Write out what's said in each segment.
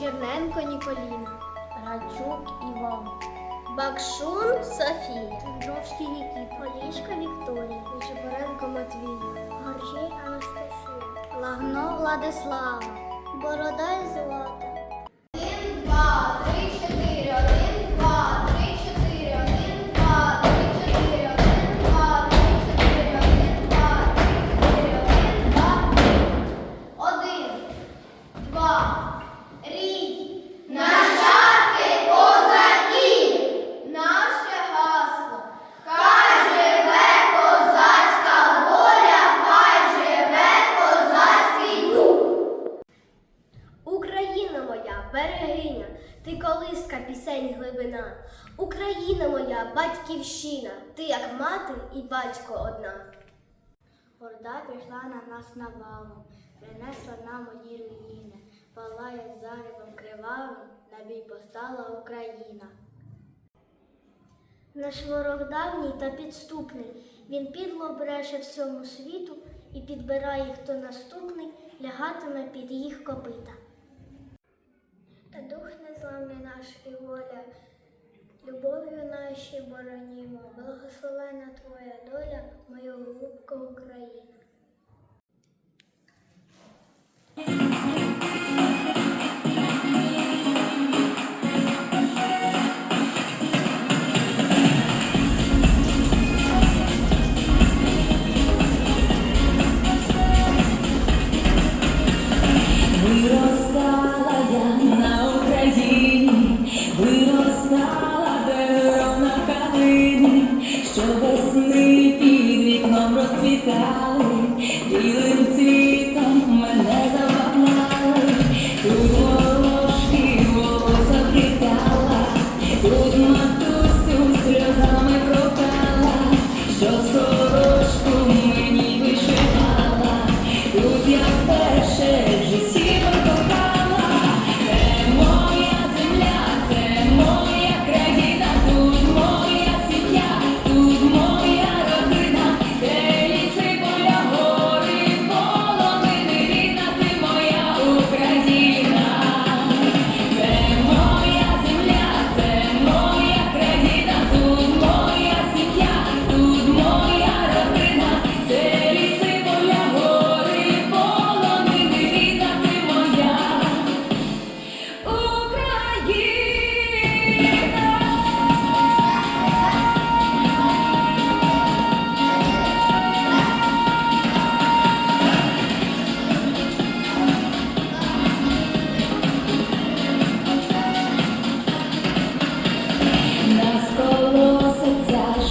Петренко Ніколіна, Грачук Іван, Бакшун Софія, Цендровський Нікіт, Поліська Вікторія, Нечепоренко Матвій, Горжій Анастасія, Лагно Владислава, Бородай Злата. Берегиня, ти колиска пісень глибина. Україна моя, батьківщина, ти як мати і батько одна. Орда пішла на нас навалом, принесла нам одні руїни, палає заревом кривавим, на бій постала Україна. Наш ворог давній та підступний, він підло бреше всьому світу і підбирає, хто наступний, лягатиме під їх копита. Та дух незламний наш і воля, любов'ю наші боронімо, благословена Твоя доля, мою голубка Україна. valley, dealing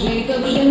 Житом же